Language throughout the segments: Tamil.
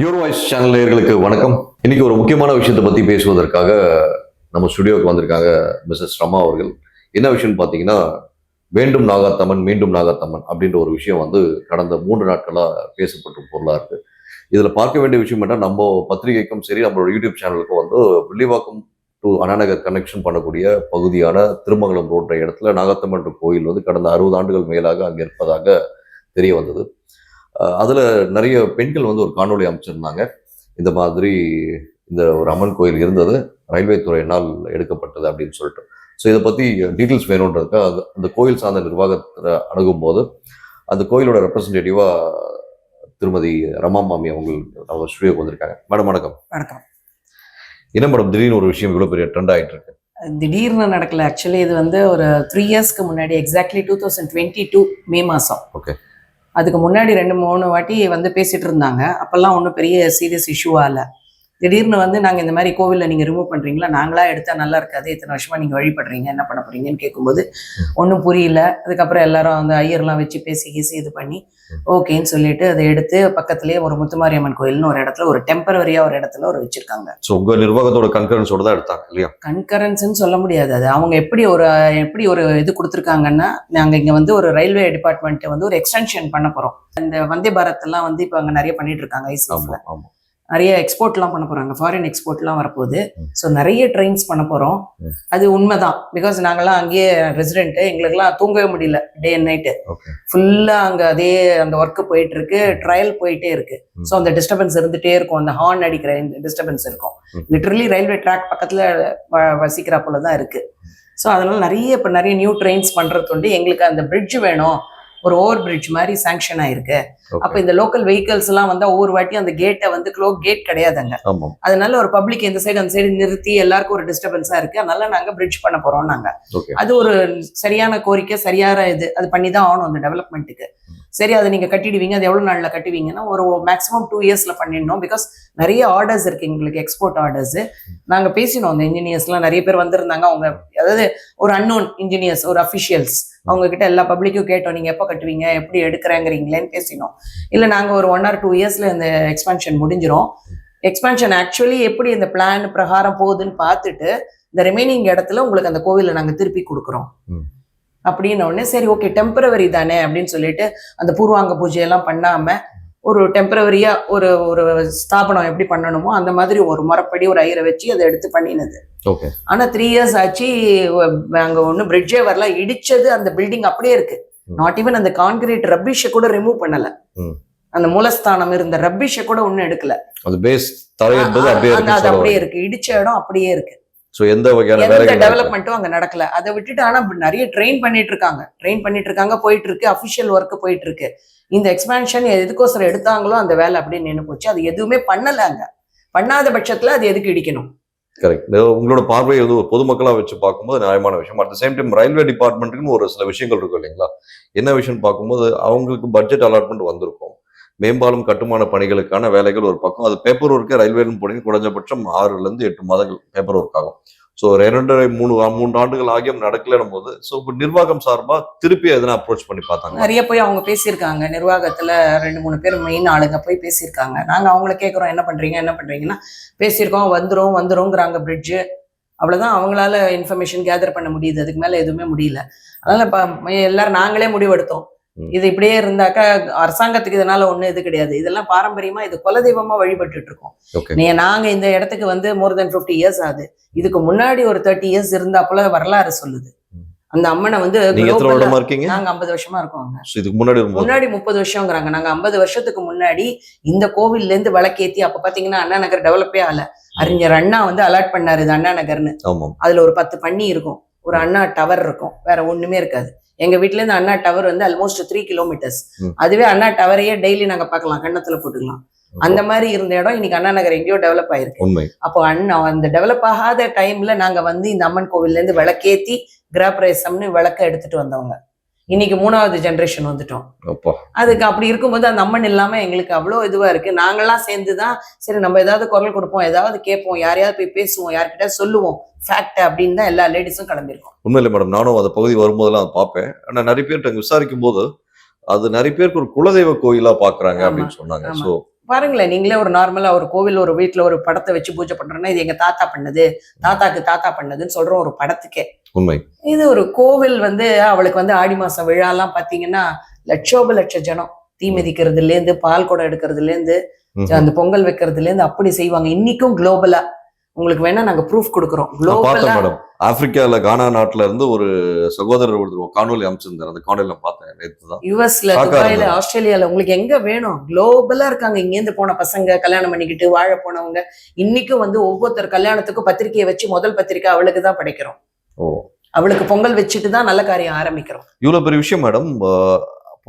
யூரோ வாய்ஸ் சேனல் நேயர்களுக்கு வணக்கம். இன்னைக்கு ஒரு முக்கியமான விஷயத்தை பற்றி பேசுவதற்காக நம்ம ஸ்டுடியோவுக்கு வந்திருக்காங்க மிஸ்ஸஸ் ரமா அவர்கள். என்ன விஷயம்னு பார்த்தீங்கன்னா வேண்டும் நாகாத்தம்மன் மீண்டும் நாகாத்தம்மன் அப்படின்ற ஒரு விஷயம் வந்து கடந்த மூன்று நாட்களாக பேசப்பட்ட பொருளாக இருக்குது இதில் பார்க்க வேண்டிய விஷயம் என்ன நம்ம பத்திரிகைக்கும் சரி நம்மளோட யூடியூப் சேனலுக்கும் வந்து வில்லிவாக்கம் டு அண்ணாநகர் கனெக்ஷன் பண்ணக்கூடிய பகுதியான திருமங்கலம் ரோட்ற இடத்துல நாகாத்தம்மன் கோயில் வந்து கடந்த அறுபது ஆண்டுகள் மேலாக அங்கே இருப்பதாக தெரிய வந்தது. அதுல நிறைய பெண்கள் வந்து ஒரு காணொளி அமைச்சிருந்தாங்க. இந்த மாதிரி இந்த ஒரு அம்மன் கோயில் இருந்தது. ரயில்வே துறையினால் எடுக்கப்பட்டது அப்படின்னு சொல்லிட்டு. ஸோ இதை பத்தி டீட்டெயில்ஸ் வேணுன்றதுக்காக அது- அந்த கோயில் சார்ந்த நிர்வாகத்தை அணுகும் போது அந்த கோயிலோட ரெப்ரசன்டேட்டிவா திருமதி ரமா மாமி அவங்க அவங்க ஸ்டுடியோக்கு வந்திருக்காங்க. மேடம் வணக்கம். வணக்கம். என்ன மேடம் திடீர்னு ஒரு விஷயம் இவ்வளவு பெரிய ட்ரெண்ட் ஆயிட்டு இருக்கு? திடீர்னு நடக்கல. ஆக்சுவலி இது வந்து ஒரு த்ரீ இயர்ஸ்க்கு முன்னாடி exactly two thousand twenty two May மாதம் Okay. அதுக்கு முன்னாடி ரெண்டு மூணு வாட்டி வந்து பேசிட்டு இருந்தாங்க. அப்போல்லாம் ஒன்றும் பெரிய சீரியஸ் இஷ்யூவா இல்லை. திடீர்னு வந்து நாங்கள் இந்த மாதிரி கோவிலில் நீங்கள் ரிமூவ் பண்ணுறீங்களா நாங்களா எடுத்தா நல்லா இருக்காது. இத்தனை வருஷமா நீங்கள் வழிபடுறீங்க. என்ன பண்ண போறீங்கன்னு கேட்கும்போது ஒன்றும் புரியல. அதுக்கப்புறம் எல்லாரும் அந்த ஐயர்லாம் வச்சு பேசி கீசி இது பண்ணி ஓகேன்னு சொல்லிட்டு அதை எடுத்து பக்கத்துலேயே ஒரு முத்துமாரியம்மன் கோயில்னு ஒரு இடத்துல ஒரு டெம்பரவரியாக ஒரு இடத்துல ஒரு வச்சிருக்காங்க. ஸோ உங்க நிர்வாகத்தோட கன்கரன்ஸோட தான் எடுத்தாங்க இல்லையா? கன்கரன்ஸ்னு சொல்ல முடியாது. அது அவங்க எப்படி ஒரு எப்படி ஒரு இது கொடுத்துருக்காங்கன்னா நாங்கள் இங்கே வந்து ஒரு ரயில்வே டிபார்ட்மெண்ட் வந்து ஒரு எக்ஸ்டென்ஷன் பண்ண போகிறோம் இந்த வந்தே பாரத் எல்லாம் வந்து இப்போ அங்கே நிறைய பண்ணிட்டு இருக்காங்க ஐசிஎஃப்ல நிறைய எக்ஸ்போர்ட்லாம் பண்ண போகிறாங்க ஃபாரின் எக்ஸ்போர்ட்லாம் வரப்போகுது. ஸோ நிறைய ட்ரெயின்ஸ் பண்ண போகிறோம். அது உண்மைதான். பிகாஸ் நாங்கெல்லாம் அங்கேயே ரெசிடென்ட்டு எங்களுக்கெல்லாம் தூங்கவே முடியல. டே அண்ட் நைட்டு ஃபுல்லாக அங்கே அதே அந்த ஒர்க்கு போயிட்டு இருக்கு ட்ரையல் போயிட்டே இருக்கு. ஸோ அந்த டிஸ்டர்பன்ஸ் இருந்துட்டே இருக்கும். அந்த ஹார்ன் அடிக்கிற டிஸ்டர்பன்ஸ் இருக்கும். லிட்டரலி ரயில்வே ட்ராக் பக்கத்தில் வசிக்கிற போல தான் இருக்கு. ஸோ அதனால நிறைய இப்போ நிறைய நியூ ட்ரெயின்ஸ் பண்ணுறது உண்டு எங்களுக்கு அந்த பிரிட்ஜ் வேணும். ஒரு ஓவர் பிரிட்ஜ் மாதிரி சாங்ஷன் ஆயிருக்கு. அப்போ இந்த லோக்கல் வெஹிக்கல்ஸ் எல்லாம் வந்து ஒவ்வொரு வாட்டியும் அந்த கேட்டை வந்து க்ளோ கேட் கிடையாது அங்க ஆமா அதனால ஒரு பப்ளிக் இந்த சைடு அந்த சைடு நிறுத்தி எல்லாருக்கும் ஒரு டிஸ்டர்பன்ஸா இருக்கு. அதனால நாங்க பிரிட்ஜ் பண்ண போறோம் நாங்க அது ஒரு சரியான கோரிக்கை சரியான இது. அது பண்ணி தான் ஆகணும் அந்த டெவலப்மெண்ட்டுக்கு சரி அதை நீங்க கட்டிடுவீங்க அது எவ்வளவு நாளில் கட்டுவீங்கன்னா ஒரு மேக்ஸிமம் டூ இயர்ஸ்ல பண்ணிடணும். பிகாஸ் நிறைய ஆர்டர்ஸ் இருக்கு எங்களுக்கு எக்ஸ்போர்ட் ஆர்டர்ஸ் நாங்கள் பேசினோம் அந்த இன்ஜினியர்ஸ்லாம் நிறைய பேர் வந்திருந்தாங்க. அவங்க அதாவது ஒரு அன்னோன் இன்ஜினியர்ஸ் ஒரு அஃபிஷியல்ஸ் அவங்க கிட்ட எல்லா பப்ளிக்கும் கேட்டோம் நீங்க எப்போ கட்டுவீங்க? எப்படி எடுக்கிறேங்கிறீங்களேன்னு பேசினோம். இல்லை நாங்க ஒரு ஒன் ஆர் டூ இயர்ஸ்ல இந்த எக்ஸ்பென்ஷன் முடிஞ்சிரும். எக்ஸ்பென்ஷன் ஆக்சுவலி எப்படி இந்த பிளான் பிரகாரம் போகுதுன்னு பார்த்துட்டு இந்த ரிமைனிங் இடத்துல உங்களுக்கு அந்த கோவிலை நாங்க திருப்பி கொடுக்குறோம். அப்படின்ன உடனே சரி ஓகே டெம்பரவரி தானே அப்படின்னு சொல்லிட்டு அந்த பூர்வாங்க பூஜையெல்லாம் பண்ணாம ஒரு டெம்பரவரியா ஒரு ஒரு ஸ்தாபனம் எப்படி பண்ணணுமோ அந்த மாதிரி ஒரு முறைப்படி ஒரு ஐயரை வச்சு அதை எடுத்து பண்ணினது. ஓகே ஆனா த்ரீ இயர்ஸ் ஆச்சு அங்க ஒன்றும் பிரிட்ஜே வரல இடிச்சது அந்த பில்டிங் அப்படியே இருக்கு. நாட் ஈவன் அந்த கான்கிரீட் ரப்பிஷை கூட ரிமூவ் பண்ணல. அந்த மூலஸ்தானம் இருந்த ரப்பிஷை கூட ஒன்றும் எடுக்கல. அது அப்படியே இருக்கு. இடிச்ச இடம் அப்படியே இருக்கு. ஸோ எந்த வகையான நடக்கல? டெவலப்மெண்ட்டும் அங்க நடக்கல. அதை விட்டுட்டு ஆனா நிறைய ட்ரெயின் பண்ணிட்டு இருக்காங்க. ட்ரெயின் பண்ணிட்டு இருக்காங்க போயிட்டு இருக்கு. அபிஷியல் ஒர்க் போயிட்டு இருக்கு. இந்த எக்ஸ்பான்ஷன் எதுக்கோசரம் எடுத்தாங்களோ அந்த வேலை அப்படியே நின்று போச்சு. அது எதுவுமே பண்ணல அங்க. பண்ணாத பட்சத்துல அது எதுக்கு இடிக்கணும்? கரெக்ட் உங்களோட பார்வையை வந்து ஒரு பொதுமக்களா வச்சு பார்க்கும்போது நியாயமான விஷயம். அட் சேம் டைம் ரயில்வே டிபார்ட்மெண்ட்டுக்குன்னு ஒரு சில விஷயங்கள் இருக்கும் இல்லைங்களா? என்ன விஷயம்னு பார்க்கும்போது அவங்களுக்கு பட்ஜெட் அலாட்மெண்ட் வந்திருக்கும். மேம்பாலம் கட்டுமான பணிகளுக்கான வேலைகள் ஒரு பக்கம். அது பேப்பர் ஒர்க்கு ரயில்வேலும் போனீங்க. குறைஞ்சபட்சம் ஆறுல இருந்து எட்டு மாதங்கள் பேப்பர் ஒர்க் ஆகும். ஸோ ஒரு இரண்டரை மூணு மூன்று ஆண்டுகள் ஆகியும் நடக்கலன்னும் போது ஸோ இப்போ நிர்வாகம் சார்பாக திருப்பி எதனா அப்ரோச் பண்ணி பார்த்தாங்க நிறைய போய் அவங்க பேசியிருக்காங்க. நிர்வாகத்தில் ரெண்டு மூணு பேர் மெயின் ஆளுங்க போய் பேசியிருக்காங்க. நாங்க அவங்கள கேட்குறோம் என்ன பண்றீங்க? என்ன பண்றீங்கன்னா பேசியிருக்கோம் வந்துடும் வந்துருங்கிறாங்க பிரிட்ஜ் அவ்வளவுதான். அவங்களால இன்ஃபர்மேஷன் கேதர் பண்ண முடியுது. அதுக்கு மேலே எதுவுமே முடியல. அதனால இப்போ எல்லாரும் நாங்களே முடிவெடுத்தோம். இது இப்படியே இருந்தாக்கா அரசாங்கத்துக்கு இதனால ஒண்ணு இது கிடையாது. இதெல்லாம் பாரம்பரியமா இது குலதெய்வமா வழிபட்டுட்டு இருக்கோம் நீ நாங்க இந்த இடத்துக்கு வந்து மோர் தென் 50 இயர்ஸ் ஆகுது. இதுக்கு முன்னாடி ஒரு தேர்ட்டி இயர்ஸ் இருந்தா போல வரலாறு சொல்லுது. அந்த அம்மனை வந்து நீங்க ஐம்பது வருஷமா இருக்கோம் முன்னாடி முப்பது வருஷங்கிறாங்க. நாங்க ஐம்பது வருஷத்துக்கு முன்னாடி இந்த கோவில்ல இருந்து விளக்கேத்தி அப்ப பாத்தீங்கன்னா அண்ணா நகர் டெவலப்பே ஆகல. அறிஞர் அண்ணா வந்து அலாட் பண்ணாரு இது அண்ணா நகர்னு. அதுல ஒரு பத்து பண்ணி இருக்கும். ஒரு அண்ணா டவர் இருக்கும். வேற ஒண்ணுமே இருக்காது. எங்க வீட்ல இருந்து அண்ணா டவர் வந்து ஆல்மோஸ்ட் த்ரீ கிலோமீட்டர்ஸ். அதுவே அண்ணா டவரையே டெய்லி நாங்க பார்க்கலாம். கண்ணத்துல போட்டுக்கலாம். அந்த மாதிரி இருந்த இடம் இன்னைக்கு அண்ணா நகர் எங்கேயோ டெவலப் ஆயிருக்கு. அப்போ அண்ணா அந்த டெவலப் ஆகாத டைம்ல நாங்க வந்து இந்த அம்மன் கோவில்ல இருந்து விளக்கேத்தி கிராப்ரேசம்னு விளக்க எடுத்துட்டு வந்தவங்க. இன்னைக்கு மூணாவது ஜெனரேஷன் வந்துட்டோம். அப்பா. அதுக்கு அப்படி இருக்கும்போது அந்த அம்மன் இல்லாம எங்களுக்கு அவ்வளோ இதுவா இருக்கு. நாங்கெல்லாம் சேர்ந்து தான் சரி நம்ம ஏதாவது குரல் கொடுப்போம் ஏதாவது கேட்போம் யாரையாவது போய் பேசுவோம் யார்கிட்ட சொல்லுவோம். ஃபேக்ட் அப்படின்னு தான் எல்லா லேடிஸும் கிளம்பியிருக்கோம். உண்மையில மேடம் நானும் அந்த பகுதி வரும்போதெல்லாம் அதை பார்ப்பேன். ஆனா நிறைய பேர்கிட்ட விசாரிக்கும் போது அது நிறைய பேருக்கு ஒரு குலதெய்வ கோயிலா பாக்குறாங்க அப்படின்னு சொன்னாங்க. ஸோ பாருங்களேன் நீங்களே ஒரு நார்மலா ஒரு கோவில் ஒரு வீட்ல ஒரு படத்தை வச்சு பூஜை பண்றோம்னா இது எங்க தாத்தா பண்ணது தாத்தாக்கு தாத்தா பண்ணதுன்னு சொல்றோம் ஒரு படத்துக்கே. உண்மை. இது ஒரு கோவில் வந்து அவளுக்கு வந்து ஆடி மாசம் விழாலாம் பாத்தீங்கன்னா லட்சோப லட்ச ஜனம். தீ மிதிக்கிறதுல இருந்து பால் குடம் எடுக்கிறதுல இருந்து. அந்த பொங்கல் வைக்கிறதுல இருந்து அப்படி செய்வாங்க. இன்னைக்கும் குளோபலா உங்களுக்கு வேணா நாங்க ப்ரூஃப் கொடுக்குறோம். குளோபலா மேடம் ஆப்பிரிக்கால கானா நாட்டுல இருந்து ஒரு சகோதரர் ஒருத்தர் காணொலி அமைச்சிருந்தார். அந்த காணொலி பார்த்தேன் நேற்று யுஎஸ்ல துபாயில. ஆஸ்திரேலியால உங்களுக்கு எங்க வேணும்? குளோபலா இருக்காங்க. இங்கேருந்து போன பசங்க கல்யாணம் பண்ணிக்கிட்டு வாழ போனவங்க. இன்னைக்கும் வந்து ஒவ்வொருத்தர் கல்யாணத்துக்கும் பத்திரிக்கையை வச்சு முதல் பத்திரிக்கை அவளுக்கு தான் படைக்கிறோம். ஓ. அவளுக்கு பொங்கல் வச்சுட்டு தான் நல்ல காரியம் ஆரம்பிக்கிறோம். இவ்வளவு பெரிய விஷயம் மேடம்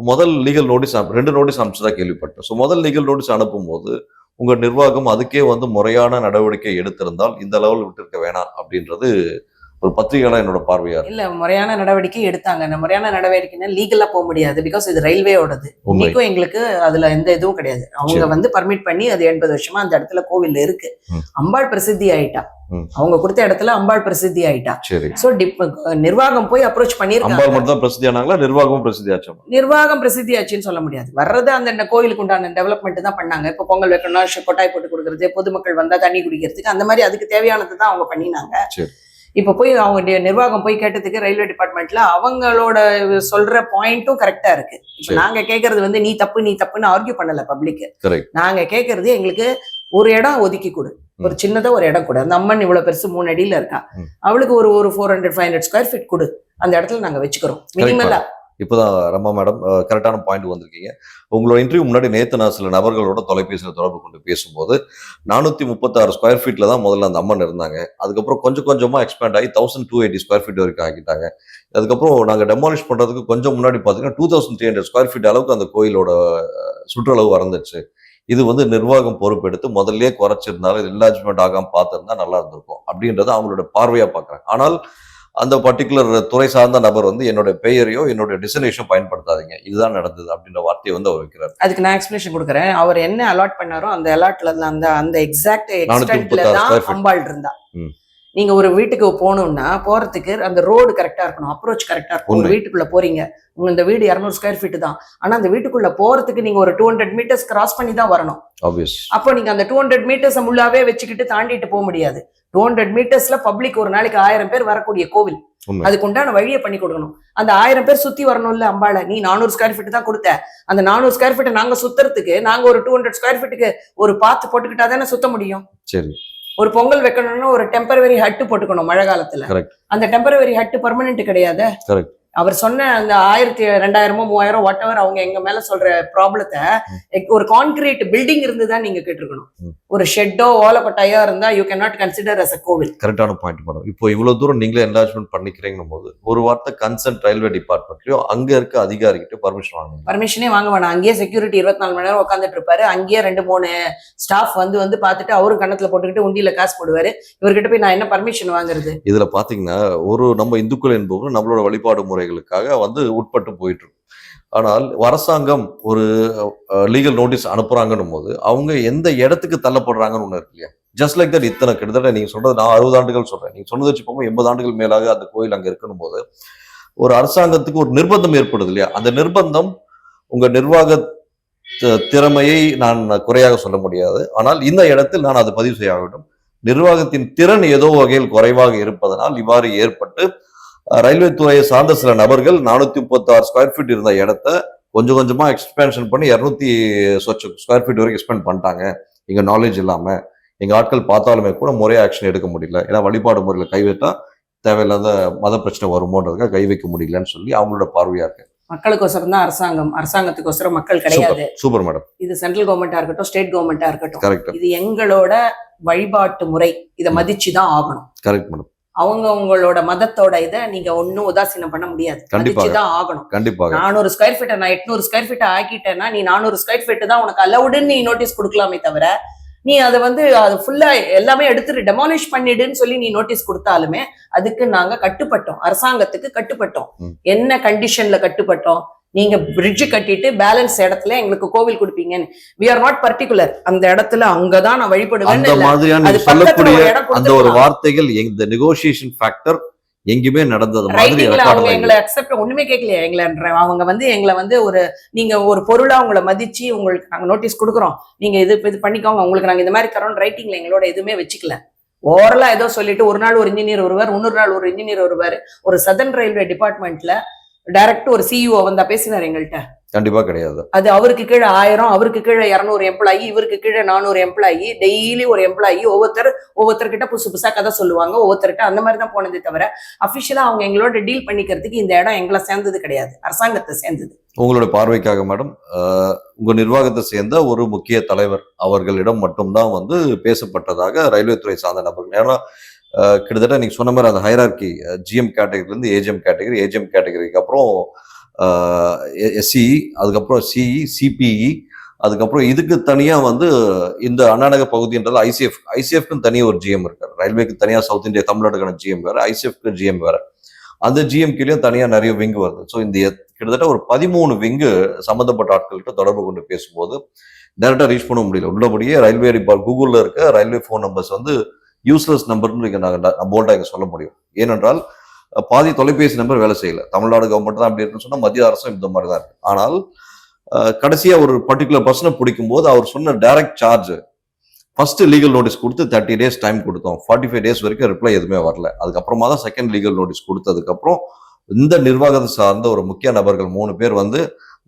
முதல் லீகல் நோட்டீஸ் ரெண்டு நோட்டீஸ் அனுப்பிச்சதா கேள்விப்பட்டேன். ஸோ முதல் லீகல் நோட்டீஸ் அனுப்பும்போது உங்க நிர்வாகம் அதுக்கே வந்து முறையான நடவடிக்கை எடுத்திருந்தால் இந்த லெவல் விட்டுருக்க வேணாம் அப்படின்றது ஒரு பத்திரிகையாளர் என்னோட பார்வையா இல்ல முறையான நடவடிக்கை எடுத்தாங்க. அந்த முறையான நடவடிக்கைன்னா லீகலா போக முடியாது. பிகாஸ் இது ரயில்வேயோடது இன்னைக்கும் எங்களுக்கு அதுல எந்த இதுவும் கிடையாது. அவங்க. வந்து பர்மிட் பண்ணி அது எண்பது வருஷமா அந்த இடத்துல கோவில் இருக்கு. அம்பாள் பிரசித்தி ஆயிட்டா. அவங்க கொடுத்த இடத்துல அம்பாள் பிரசித்தி ஆயிட்டா. சரி. சோ நிர்வாகம் போய் அப்ரோச் பண்ணிருக்காங்க மட்டும் தான் பிரசித்தி ஆனாங்களா? நிர்வாகமும் பிரசித்தி ஆச்சா? நிர்வாகம் பிரசித்தி ஆச்சுன்னு சொல்ல முடியாது. வர்றது அந்த கோயிலுக்கு உண்டான டெவலப்மெண்ட் தான் பண்ணாங்க. இப்போ பொங்கல் வைக்கணும் கொட்டாய் போட்டு கொடுக்கறது பொதுமக்கள் வந்தா தண்ணி குடிக்கிறதுக்கு அந்த மாதிரி அதுக்கு தேவையானது தான் அவங்க பண்ணினாங்க. சரி. இப்போ போய் அவங்க நிர்வாகம் போய் கேட்டதுக்கு ரயில்வே டிபார்ட்மெண்ட்ல அவங்களோட சொல்ற பாயிண்ட்டும் கரெக்டா இருக்கு. இப்போ. நாங்க கேக்குறது வந்து நீ தப்பு நீ தப்புன்னு ஆர்கியூ பண்ணல பப்ளிக். நாங்க கேக்குறது எங்களுக்கு ஒரு இடம் ஒதுக்கி கொடு. ஒரு சின்னதா ஒரு இடம் கொடு. அந்த அம்மன் இவ்வளவு பெருசு மூணு அடியில இருக்கா. அவளுக்கு ஒரு ஒரு four hundred five hundred square feet கொடு. அந்த இடத்துல நாங்க வச்சுக்கிறோம். மினிமலா இப்போதான் ரமா மேடம் கரெக்டான பாயிண்ட் வந்திருக்கீங்க. உங்களோட இன்டர்வியூ முன்னாடி நேற்று நான் சில நபர்களோட தொலைபேசியில் தொடர்பு கொண்டு பேசும்போது நானூற்றி முப்பத்தாறு ஸ்கொயர் ஃபீட்டில் தான் முதல்ல அந்த அம்மன் இருந்தாங்க. அதுக்கப்புறம் கொஞ்சம் கொஞ்சமாக எக்ஸ்பேண்ட் ஆகி thousand two eighty square feet வரைக்கும் ஆக்கிட்டாங்க. அதுக்கப்புறம் நாங்கள் டெமாலிஷ் பண்ணுறதுக்கு கொஞ்சம் முன்னாடி பார்த்தீங்கன்னா two thousand three hundred square feet அளவுக்கு அந்த கோயிலோட சுற்றளவு வறந்துச்சு. இது வந்து நிர்வாகம் பொறுப்பெடுத்து முதல்லே குறைச்சிருந்தாலும் இது என்லார்ஜ்மெண்ட் ஆகாம பார்த்திருந்தா நல்லா இருந்திருக்கும். அப்படின்றத அவங்களோட பார்வையாக பார்க்குறேன் ஆனால் அந்த பர்டிகுலர் துறை சார்ந்த நபர் வந்து என்னோட பெயரையோ என்னோட டிசனேஷனோ பயன்படுத்தாதீங்க இதுதான் நடந்தது அப்படின்ற வார்த்தையை வந்து அவர் வைக்கிறார் அதுக்கு நான் எக்ஸ்பிளேஷன் கொடுக்குறேன் அவர் என்ன அலாட் பண்ணாரோ அந்த அலாட்ல அந்த அந்த எக்ஸாக்ட் எக்ஸ்டென்ட்ல தான். அம்பாள் இருந்தா. நீங்க ஒரு வீட்டுக்கு போகணும்னா போறதுக்கு அந்த ரோடு கரெக்டா இருக்கணும் அப்ரோச் கரெக்டா இருக்கும் ஒரு. வீட்டுக்குள்ள போறீங்க. உங்க இந்த வீடு இரநூறு ஸ்கொயர் ஃபீட் தான். ஆனா அந்த வீட்டுக்குள்ள போறதுக்கு நீங்க ஒரு டூ ஹண்ட்ரட் மீட்டர்ஸ் கிராஸ் பண்ணி தான் வரணும். அப்போ நீங்க அந்த டூ ஹண்ட்ரட் மீட்டர்ஸ் முள்ளாவே வச்சுக்கிட்டு தாண்டிட்டு போக முடியாது. டூ ஹண்ட்ரட் மீட்டர்ஸ்ல பப்ளிக் ஒரு நாளைக்கு ஆயிரம் பேர் வரக்கூடிய கோவில். அதுக்கு உண்டான வழியை பண்ணி கொடுக்கணும். அந்த ஆயிரம் பேர் சுத்தி வரணும்ல அம்பாளை நீ நானூறு ஸ்கொயர் ஃபீட் தான் கொடுத்த. அந்த நானூறு ஸ்கொயர் ஃபீட் நாங்க சுத்துறதுக்கு நாங்க ஒரு டூ ஹண்ட்ரட் ஸ்கொயர் ஃபீட்டுக்கு ஒரு பாத்து போட்டுக்கிட்டா தானே சுத்த முடியும்? சரி. ஒரு பொங்கல் வைக்கணும்னா ஒரு டெம்பரவரி ஹட்டு போட்டுக்கணும் மழை காலத்துல. அந்த டெம்பரவரி ஹட்டு பர்மனெண்ட் கிடையாது. அவர் சொன்ன அந்த ஆயிரத்தி ரெண்டாயிரமோ மூவாயிரம் வாட் எவர் அவங்க எங்க மேல சொல்ற ப்ராப்ளத்தை ஒரு கான்கிரீட் பில்டிங் இருந்துதான் நீங்க கேட்டிருக்கணும். ஒரு ஷெட்டோ ஓலப்பட்டாயோ இருந்தா you can not consider as a கோவில். கரெக்டான பாயிண்ட் மேடம் இப்போ இவ்வளவு தூரம் நீங்களே என்லார்ஜ்மெண்ட் பண்ணிக்கிறீங்கன்னும் போது ஒரு வார்த்தை கன்சர்ன் ரயில்வே டிபார்ட்மெண்ட்லயோ அங்க இருக்க அதிகாரிகிட்ட பர்மிஷன் வாங்கணும் பர்மிஷனே வாங்க வேணாம். அங்கேயே செக்யூரிட்டி இருபத்தி நாலு மணி நேரம் உட்காந்துட்டு இருப்பாரு. அங்கேயே ரெண்டு மூணு ஸ்டாஃப் வந்து வந்து பார்த்துட்டு அவரும் கணத்துல போட்டுக்கிட்டு உண்டியில காசு போடுவாரு. இவர்கிட்ட போய் நான் என்ன பர்மிஷன் வாங்குறது? இதுல பாத்தீங்கன்னா ஒரு நம்ம இந்துக்கள் என்பவர் நம்மளோட வழிபாடு முறைகளுக்காக வந்து உட்பட்டு போயிட்டு ஆனால் அரசாங்கம் ஒரு லீகல் நோட்டீஸ் அனுப்புறாங்கன்னும் போது அவங்க எந்த இடத்துக்கு தள்ளப்படுறாங்கன்னு ஒன்று இருக்கு இல்லையா? ஜஸ்ட் லைக் தட் இத்தனை கிட்டத்தட்ட நீங்க சொல்றது நான் அறுபது ஆண்டுகள் சொல்றேன். நீங்க சொன்னது வச்சு போகும்போது எண்பது ஆண்டுகள் மேலாக அந்த கோயில் அங்கே இருக்கணும் போது ஒரு அரசாங்கத்துக்கு ஒரு நிர்பந்தம் ஏற்படுது இல்லையா? அந்த நிர்பந்தம் உங்க நிர்வாக திறமையை நான் குறையாக சொல்ல முடியாது. ஆனால் இந்த இடத்தில் நான் அதை பதிவு செய்ய வேண்டும். நிர்வாகத்தின் திறன் ஏதோ வகையில் குறைவாக இருப்பதனால் இவ்வாறு ஏற்பட்டு ரயில்வே துறையை சார்ந்த சில நபர்கள் நானூத்தி முப்பத்தி ஆறு ஸ்கொயர் ஃபீட் இருந்த இடத்த கொஞ்சம் கொஞ்சமா எக்ஸ்பேன்ஷன் பண்ணி இரநூத்தி சொச்ச ஸ்கொயர் ஃபீட் வரைக்கும் எக்ஸ்பேண்ட் பண்ணிட்டாங்க. எங்க நாலேஜ் இல்லாம எங்க ஆட்கள் பார்த்தாலுமே கூட முறையா ஆக்ஷன் எடுக்க முடியல. ஏன்னா வழிபாடு முறையில கைவிட்டா தேவையில்லாத மத பிரச்சனை வருமோன்றதுக்காக கை வைக்க முடியலன்னு சொல்லி அவங்களோட பார்வையா இருக்கு. மக்களுக்கோசரம் தான் அரசாங்கம். அரசாங்கத்துக்கோசரம் மக்கள் கிடையாது. Super madam. இது சென்ட்ரல் கவர்மெண்டா இருக்கட்டும் ஸ்டேட் கவர்மெண்டா இருக்கட்டும். இது எங்களோட வழிபாட்டு முறை. இதை மதிச்சு தான் ஆகணும். Correct madam. அவங்க உங்களோட மதத்தோட இதை நீங்க ஒன்னும் உதாசீனம் பண்ண முடியாது. கண்டிப்பாக. மதிச்சு தான் ஆகணும். கண்டிப்பாக. நானூறு ஸ்கொயர் ஃபீட்டை நான் எட்நூறு ஸ்கொயர் ஃபீட்டை ஆக்கிட்டேன்னா நீ நானூறு ஸ்கொயர் ஃபீட் தான் உனக்கு அலவுடுன்னு நீ நோட்டீஸ் கொடுக்கலாமே தவிர நீ அதை வந்து அது ஃபுல்லா எல்லாமே எடுத்துட்டு டெமாலிஷ் பண்ணிடுன்னு சொல்லி நீ நோட்டீஸ் கொடுத்தாலுமே அதுக்கு நாங்க கட்டுப்பட்டோம். அரசாங்கத்துக்கு கட்டுப்பட்டோம். என்ன கண்டிஷன்ல கட்டுப்பட்டோம்? நீங்க பிரிட்ஜ் கட்டிட்டு பேலன்ஸ் இடத்துல எங்களுக்கு கோவில் கொடுப்பீங்கன்னு. வி ஆர் நாட் பர்டிகுலர் அந்த இடத்துல அங்கதான் நான் வழிபடுவேன்னு அந்த. மாதிரியான சொல்லக்கூடிய அந்த ஒரு. வார்த்தைகள் இந்த நெகோசியேஷன் ஃபேக்டர் எங்கேயுமே நடந்தது. மாதிரி அவங்க எங்களை அக்செப்ட் ஒண்ணுமே கேட்கலையா எங்களை அவங்க வந்து எங்களை வந்து ஒரு நீங்க ஒரு பொருளா உங்களை மதிச்சு உங்களுக்கு நாங்க நோட்டீஸ் கொடுக்குறோம். நீங்க இது இது பண்ணிக்கோங்க. உங்களுக்கு நாங்க இந்த மாதிரி தரோம் ரைட்டிங்ல எங்களோட எதுவுமே வச்சுக்கல. ஓரலா ஏதோ சொல்லிட்டு ஒரு நாள் ஒரு இன்ஜினியர் வருவார் இன்னொரு நாள் ஒரு இன்ஜினியர் வருவார் ஒரு சதன் ரயில்வே டிபார்ட்மெண்ட்ல டைரக்ட் ஒரு சிஇஓ வந்தா பேசினார் எங்கள்கிட்ட கண்டிப்பா கிடையாது. அது அவருக்கு கீழே ஆயிரம் அவருக்கு கீழே இரநூறு எம்ப்ளாயி இவருக்கு கீழே நானூறு எம்ப்ளாயி டெய்லி ஒரு எம்ப்ளாயி ஒவ்வொருத்தர் ஒவ்வொருத்தர்கிட்ட புதுசு புதுசா கதை சொல்லுவாங்க ஒவ்வொருத்தர்கிட்ட அந்த மாதிரி தான் போனதே தவிர அபிஷியலா அவங்க எங்களோட டீல் பண்ணிக்கிறதுக்கு இந்த இடம் எங்களை சேர்ந்தது கிடையாது. அரசாங்கத்தை சேர்ந்தது. உங்களோட பார்வைக்காக மேடம் உங்க நிர்வாகத்தை சேர்ந்த ஒரு முக்கிய தலைவர் அவர்களிடம் மட்டும்தான் வந்து பேசப்பட்டதாக ரயில்வே துறை சார்ந்த நபர்கள். ஏன்னா கிட்டத்தட்ட நீங்கள் சொன்ன மாதிரி அந்த ஹைரார்கி ஜிஎம் கேட்டகரிலேருந்து ஏஜிஎம் கேட்டகரி ஏஜிஎம் கேட்டகரிக்கு அப்புறம் எஸ்சிஇ அதுக்கப்புறம் சிஇ சிபிஇ அதுக்கப்புறம் இதுக்கு தனியாக வந்து இந்த அண்ணாநக பகுதின்றது ஐசிஎஃப் ஐசிஎஃப்க்குன்னு தனியாக ஒரு ஜிஎம் இருக்கார். ரயில்வேக்கு தனியாக சவுத் இந்தியா தமிழ்நாட்டுக்கான ஜிஎம் வேறு ஐசிஎஃப்க்கு ஜிஎம் வேறு. அந்த ஜிஎம்கேலையும் தனியாக நிறைய விங் வருது. ஸோ இந்த கிட்டத்தட்ட ஒரு பதிமூணு விங்கு சம்மந்தப்பட்ட ஆட்கள்கிட்ட தொடர்பு கொண்டு பேசும்போது டேரெக்டாக ரீச் பண்ண முடியல. உள்ளபடியே ரயில்வே ரிப்பார்ட் கூகுளில் இருக்க ரயில்வே ஃபோன் நம்பர்ஸ் வந்து யூஸ்லெஸ் நம்பர்னு இங்கே நாங்கள் போல்டாக இங்கே சொல்ல முடியும். ஏனென்றால் பாதி தொலைபேசி நம்பர் வேலை செய்யல. தமிழ்நாடு கவர்மெண்ட் தான் அப்படி இருக்குன்னு சொன்னால் மத்திய அரசும் இந்த மாதிரி தான் இருக்கு. ஆனால் கடைசியாக ஒரு பர்டிகுலர் பர்சனை பிடிக்கும் போது அவர் சொன்ன direct charge first legal notice கொடுத்து தேர்ட்டி டேஸ் டைம் கொடுத்தோம். ஃபார்ட்டி ஃபைவ் டேஸ் வரைக்கும் ரிப்ளை எதுவுமே வரல. அதுக்கப்புறமா தான் செகண்ட் லீகல் நோட்டீஸ் கொடுத்ததுக்கப்புறம் இந்த நிர்வாகத்தை சார்ந்த ஒரு முக்கிய நபர்கள் மூணு பேர் வந்து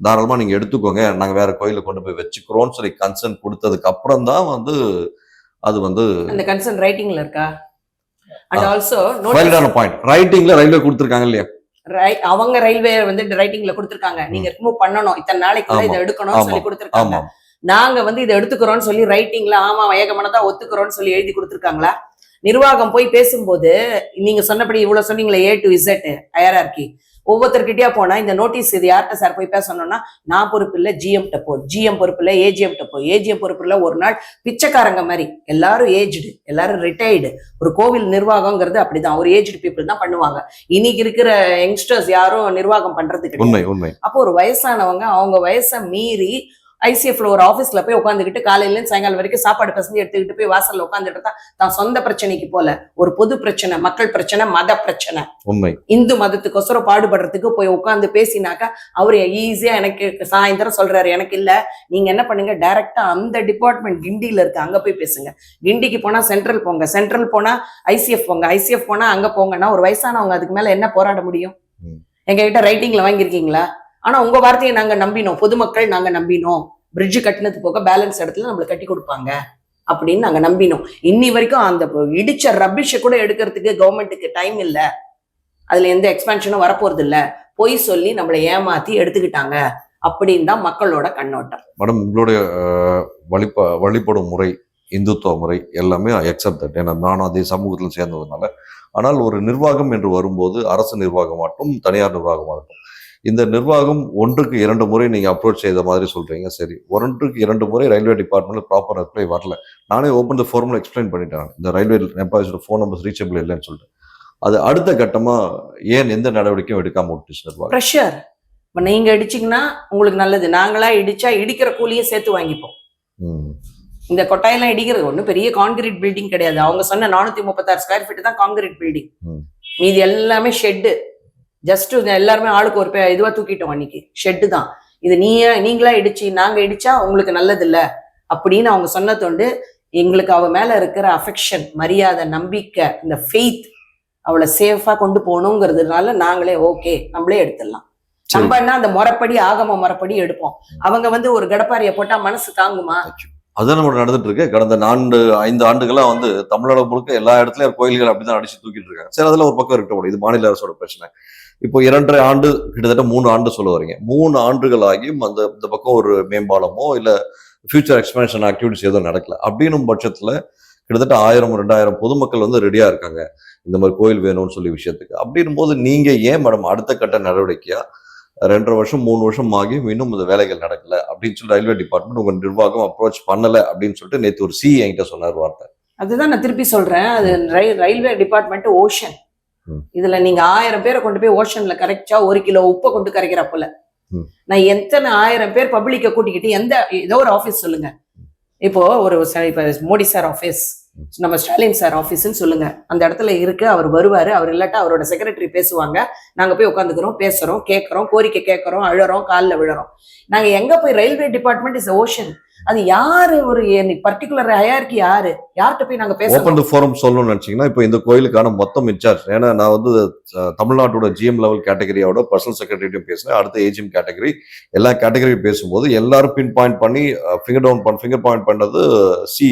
தாராளமாக நீங்கள் எடுத்துக்கோங்க. நாங்கள் வேற கோயிலில் கொண்டு போய் வச்சுக்கிறோம்னு சொல்லி கன்சர்ன் கொடுத்ததுக்கு அப்புறம் தான் வந்து அது வந்து அந்த கன்சர்ன் ரைட்டிங்ல இருக்கா? அண்ட். ஆல்சோ வேலிடான பாயிண்ட் ரைட்டிங்ல ரயில்வே கொடுத்துருக்காங்க இல்லையா? அவங்க ரயில்வே வந்து ரைட்டிங்ல கொடுத்திருக்காங்க. நீங்க ரிமூவ் பண்ணணும். இத்தனை நாளைக்குள்ள இதை. எடுக்கணும்னு சொல்லி. கொடுத்திருக்காங்க. நாங்க வந்து இதை எடுத்துக்கிறோம்னு சொல்லி ரைட்டிங்ல ஆமா ஏகமனதா ஒத்துக்கிறோம்னு சொல்லி எழுதி கொடுத்திருக்காங்களா? நிர்வாகம் போய் பேசும்போது நீங்க சொன்னபடி இவ்வளவு சொன்னீங்களே ஏ டு இசட் ஐஆர்ஆர்கி ஒவ்வொருத்தர்கிட்டயா போனா இந்த நோட்டீஸ் இது யார்கிட்ட சார் போய் பேசணும்னா நான் பொறுப்பு இல்ல ஜிஎம் போ ஜிஎம் பொறுப்பு இல்ல ஏஜிஎம் போ ஏஜிஎம் பொறுப்பு இல்ல ஒரு நாள் பிச்சைக்காரங்க மாதிரி. எல்லாரும் ஏஜ்டு எல்லாரும் ரிட்டையர்டு ஒரு கோவில் நிர்வாகங்கிறது அப்படிதான். ஒரு ஏஜ்டு பீப்புள் தான் பண்ணுவாங்க. இன்னைக்கு இருக்கிற யங்ஸ்டர்ஸ் யாரும் நிர்வாகம் பண்றது கிடையாது. அப்போ ஒரு வயசானவங்க அவங்க வயசை மீறி ஐசிஎஃப்ல ஒரு ஆபீஸ்ல போய் உட்காந்துக்கிட்டு காலையில சாயங்காலம் வரைக்கும் சாப்பாடு பசங்க எடுத்துக்கிட்டு போய் வாசல்ல உட்காந்துட்டு தான் தான் சொந்த பிரச்சனைக்கு போல. ஒரு பொது பிரச்சனை மக்கள் பிரச்சனை மத பிரச்சனை. உண்மை. இந்து மதத்துக்கொசரம் பாடுபடுறதுக்கு போய் உட்காந்து பேசினாக்கா அவர் ஈஸியா எனக்கு சாயந்தரம் சொல்றாரு எனக்கு இல்ல. நீங்க என்ன பண்ணுங்க டைரக்டா அந்த டிபார்ட்மெண்ட் கிண்டியில இருக்கு அங்க போய் பேசுங்க. கிண்டிக்கு போனா சென்ட்ரல் போங்க. சென்ட்ரல் போனா ஐசிஎஃப் போங்க. ஐசிஎஃப் போனா அங்க போங்கன்னா ஒரு வயசானவங்க அதுக்கு மேல என்ன போராட முடியும்? ம். எங்க கிட்ட ரைட்டிங்ல வாங்கியிருக்கீங்களா? ஆனா உங்க வார்த்தையை நாங்க நம்பினோம். பொதுமக்கள் நாங்க நம்பினோம். பிரிட்ஜ் கட்டினது போக பேலன்ஸ் இடத்துல நம்மளுக்கு கட்டி கொடுப்பாங்க. அப்படின்னு நாங்க நம்பினோம். இன்னி வரைக்கும் அந்த இடிச்ச ரப்பிஷை கூட எடுக்கிறதுக்கு கவர்மெண்ட்டுக்கு டைம் இல்ல. அதுல எந்த எக்ஸ்பென்ஷனும் வரப்போறது இல்ல. பொய் சொல்லி நம்மளை ஏமாத்தி எடுத்துக்கிட்டாங்க. அப்படின்னு தான் மக்களோட கண்ணோட்டம். மேடம் உங்களுடைய வழிப வழிபடும் முறை இந்துத்துவ முறை எல்லாமே அக்செப்ட் தட் ஏன்னா நானும் அதே சமூகத்தில் சேர்ந்ததுனால. ஆனால் ஒரு நிர்வாகம் என்று வரும்போது அரசு நிர்வாகமாகட்டும் தனியார் நிர்வாகமாகட்டும் இந்த நிர்வாகம் ஒன்றுக்கு இரண்டு முறை நீங்க அப்ரோச் செய்த மாதிரி சொல்றீங்க. சரி ஒன்றுக்கு இரண்டு முறை ரயில்வே டிபார்ட்மெண்ட்ல ப்ராப்பர் ரிப்ளை வரல. நானே ஓப்பன் த ஃபார்முலா எக்ஸ்பிளைன் பண்ணிட்டேன் இந்த ரயில்வே எம்ப்ளாயிஸோட ஃபோன் நம்பர்ஸ் ரீச்சபிள் இல்லைன்னு சொல்லிட்டு. அது அடுத்த கட்டமா ஏன் எந்த நடவடிக்கையும் எடுக்காம விட்டுச்சு நிர்வாகம்? ப்ரெஷர் இப்ப நீங்க இடிச்சீங்கன்னா உங்களுக்கு நல்லது. நாங்களா இடிச்சா இடிக்கிற கூலியை சேர்த்து வாங்கிப்போம். இந்த கொட்டாயெல்லாம் இடிக்கிறது ஒன்றும் பெரிய கான்கிரீட் பில்டிங் கிடையாது. அவங்க சொன்ன நானூத்தி முப்பத்தாறு ஸ்கொயர் ஃபீட் தான் கான்கிரீட் பில்டிங். மீதி எல்லாமே ஷெட்டு ஜஸ்ட் எல்லாருமே ஆளுக்கு ஒரு பே- இதுவா தூக்கிட்டோம் அன்னைக்கு. ஷெட்டு தான். இது நீங்க நீங்களா இடிச்சு நாங்க இடிச்சா உங்களுக்கு நல்லது இல்ல அப்படின்னு அவங்க சொன்னதோண்டு எங்களுக்கு அவ மேல இருக்கிற அஃபெக்ஷன் மரியாதை நம்பிக்கை இந்த ஃபெய்த் அவளை சேஃபா கொண்டு போகணுங்கிறதுனால நாங்களே ஓகே நம்மளே எடுத்துடலாம். சரி. நம்மன்னா அந்த முறைப்படி ஆகம முறைப்படி எடுப்போம். அவங்க வந்து ஒரு கடப்பாரிய போட்டா மனசு தாங்குமா? அதுதான் நம்ம நடந்துட்டு இருக்கு கடந்த நான்கு ஐந்து ஆண்டுகளாக வந்து தமிழ்நாடு முழுக்க எல்லா இடத்துலயும் கோயில்கள் அப்படிதான் அடிச்சு தூக்கிட்டு இருக்காங்க சரி அதில் ஒரு பக்கம் இருக்கட்டும். இது மாநில அரசோட பிரச்சனை. இப்போ இரண்டரை ஆண்டு கிட்டத்தட்ட மூணு ஆண்டு சொல்ல வரீங்க. மூணு ஆண்டுகள் ஆகியும் அந்த இந்த பக்கம் ஒரு மேம்பாலமோ இல்லை ஃபியூச்சர் எக்ஸ்பென்ஷன் ஆக்டிவிட்டிஸ் எதுவும் நடக்கல. அப்படின்னும் பட்சத்தில் கிட்டத்தட்ட ஆயிரம் ரெண்டாயிரம் பொதுமக்கள் வந்து ரெடியாக இருக்காங்க. இந்த மாதிரி கோயில் வேணும்னு சொல்லி விஷயத்துக்கு. அப்படின்னும் போது நீங்கள் ஏன் மேடம் அடுத்த கட்ட நடவடிக்கையாக ரெண்டரை வருஷம் மூணு வருஷம் ஆகி இன்னும் இந்த வேலைகள் நடக்கல அப்படின்னு சொல்லி ரயில்வே டிபார்ட்மெண்ட் உங்க நிர்வாகம் அப்ரோச் பண்ணல அப்படின்னு சொல்லிட்டு நேற்று ஒரு சி என்கிட்ட சொன்னார் வார்த்தை. அதுதான் நான் திருப்பி சொல்றேன். அது ரயில் ரயில்வே டிபார்ட்மெண்ட் ஓஷன். இதுல நீங்க ஆயிரம் பேரை கொண்டு போய் ஓஷன்ல கரைச்சா ஒரு கிலோ உப்பை கொண்டு கரைக்கிற போல. ம். நான் எத்தனை ஆயிரம் பேர் பப்ளிக்க கூட்டிக்கிட்டு எந்த ஏதோ ஒரு ஆபீஸ் சொல்லுங்க. இப்போ ஒரு இப்ப மோடி சார் ஆபீஸ் நம்ம ஸ்டாலின் சார் ஆஃபீஸ்ன்னு சொல்லுங்க. அந்த இடத்துல இருக்கு அவர் வருவாரு அவர் இல்லாட்டா அவரோட செக்ரட்டரி பேசுவாங்க. நாங்க போய் உட்காந்துக்கிறோம் பேசுறோம் கேட்கறோம் கோரிக்கை கேட்குறோம் அழறோம் காலில் விழுறோம். நாங்க எங்க போய் ரயில்வே டிபார்ட்மெண்ட் இஸ் ஓஷன் அது யாரு ஒரு பர்டிகுலர் ஹயாருக்கு யாரு? யார்கிட்ட போய் நாங்க பேச ஓபன் ஃபோரம் சொல்லணும்னு நினைச்சீங்கன்னா இப்போ இந்த கோயிலுக்கான மொத்தம் இன்சார்ஜ் ஏன்னா நான் வந்து தமிழ்நாட்டோட ஜிஎம் லெவல் கேட்டகரியோட பர்சனல் செக்ரட்டரியும் பேசினேன். அடுத்த ஏஜிஎம் கேட்டகரி எல்லா கேட்டகரியும் பேசும்போது எல்லாரும் பின் பாயிண்ட் பண்ணி ஃபிங்கர் டவுன் பண்ண ஃபிங்கர் பாயிண்ட் பண்ணது C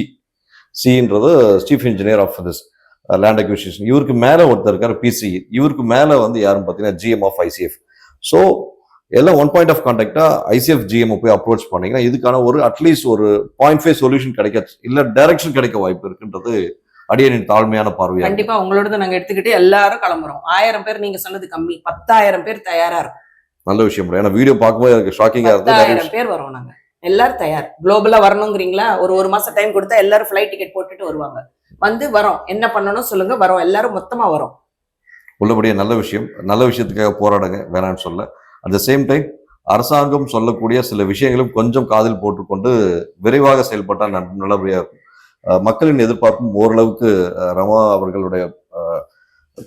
சின்றது chief engineer of this land acquisition இவருக்கு மேலே ஒருத்தர் இருக்கார் பிசி இவருக்கு மேலே வந்து யாருன்னு பார்த்தீங்கன்னா ஜிஎம் ஆஃப் ஐசிஎஃப் ஸோ எல்லாம் ஒன் பாயிண்ட் ஆஃப் கான்டாக்டா ஐசிஎஃப் ஜிஎம் போய் அப்ரோச் பண்ணீங்கன்னா இதுக்கான ஒரு அட்லீஸ்ட் ஒரு பாயிண்ட் ஃபைவ் சொல்யூஷன் கிடைக்க இல்ல டைரக்ஷன் கிடைக்க வாய்ப்பு இருக்குன்றது அடியனின் தாழ்மையான பார்வையா இருக்கு. கண்டிப்பா உங்களோட நாங்க எடுத்துக்கிட்டு எல்லாரும் கிளம்புறோம். ஆயிரம் பேர் நீங்க சொன்னது கம்மி. பத்தாயிரம் பேர் தயாரா இருக்கும். நல்ல விஷயம். ஏன்னா வீடியோ பார்க்கும்போது எனக்கு ஷாக்கிங்கா பத்தாயிரம் பேர் வரோம் நாங்க. எல்லாரும் தயார். குளோபலா வரணுங்கிறீங்களா? ஒரு ஒரு மாசம் டைம் கொடுத்தா எல்லாரும் ஃபிளைட் டிக்கெட் போட்டுட்டு வருவாங்க. வந்து வரோம். என்ன பண்ணணும் சொல்லுங்க. வரோம். எல்லாரும் மொத்தமா வரோம். உள்ளபடியே நல்ல விஷயம். நல்ல விஷயத்துக்காக போராடுங்க. வேணாம்னு சொல்ல. அட் த சேம் டைம் அரசாங்கம் சொல்லக்கூடிய சில விஷயங்களும் கொஞ்சம் காதில் போட்டுக்கொண்டு விரைவாக செயல்பட்டால் நல்லபடியாக நல்லபடியா இருக்கும். அஹ் மக்களின் எதிர்பார்ப்பும் ஓரளவுக்கு ரமா அவர்களுடைய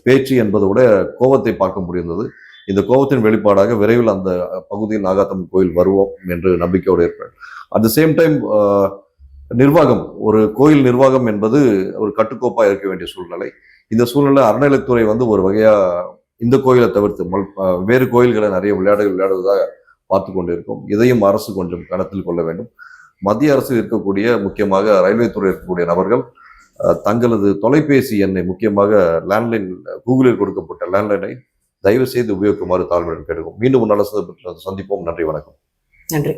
பேச்சு என்பதை விட கோபத்தை பார்க்க முடிந்தது. இந்த கோபத்தின் வெளிப்பாடாக விரைவில் அந்த பகுதியில் நாகாத்தம்மன் கோயில் வருவோம் என்று நம்பிக்கையோடு இருப்பேன். அட் த சேம் டைம் நிர்வாகம் ஒரு கோயில் நிர்வாகம் என்பது ஒரு கட்டுக்கோப்பாக இருக்க வேண்டிய சூழ்நிலை. இந்த சூழ்நிலை அறநிலைத்துறை வந்து ஒரு வகையாக இந்த கோயிலை தவிர்த்து மல்- வேறு கோயில்களை நிறைய விளையாடுகள் விளையாடுவதாக பார்த்து கொண்டிருக்கும். இதையும் அரசு கொஞ்சம் கணத்தில் கொள்ள வேண்டும். மத்திய அரசு இருக்கக்கூடிய முக்கியமாக ரயில்வே துறை இருக்கக்கூடிய நபர்கள் தங்களது தொலைபேசி எண்ணை முக்கியமாக லேண்ட்லைன் கூகுளில் கொடுக்கப்பட்ட லேண்ட்லைனை தயவு செய்து உபயோகிக்குமாறு தாழ்மையுடன் கேட்டுக்கோம் மீண்டும் நல்ல சந்தர்ப்பத்தில் சந்திப்போம். நன்றி வணக்கம். நன்றி.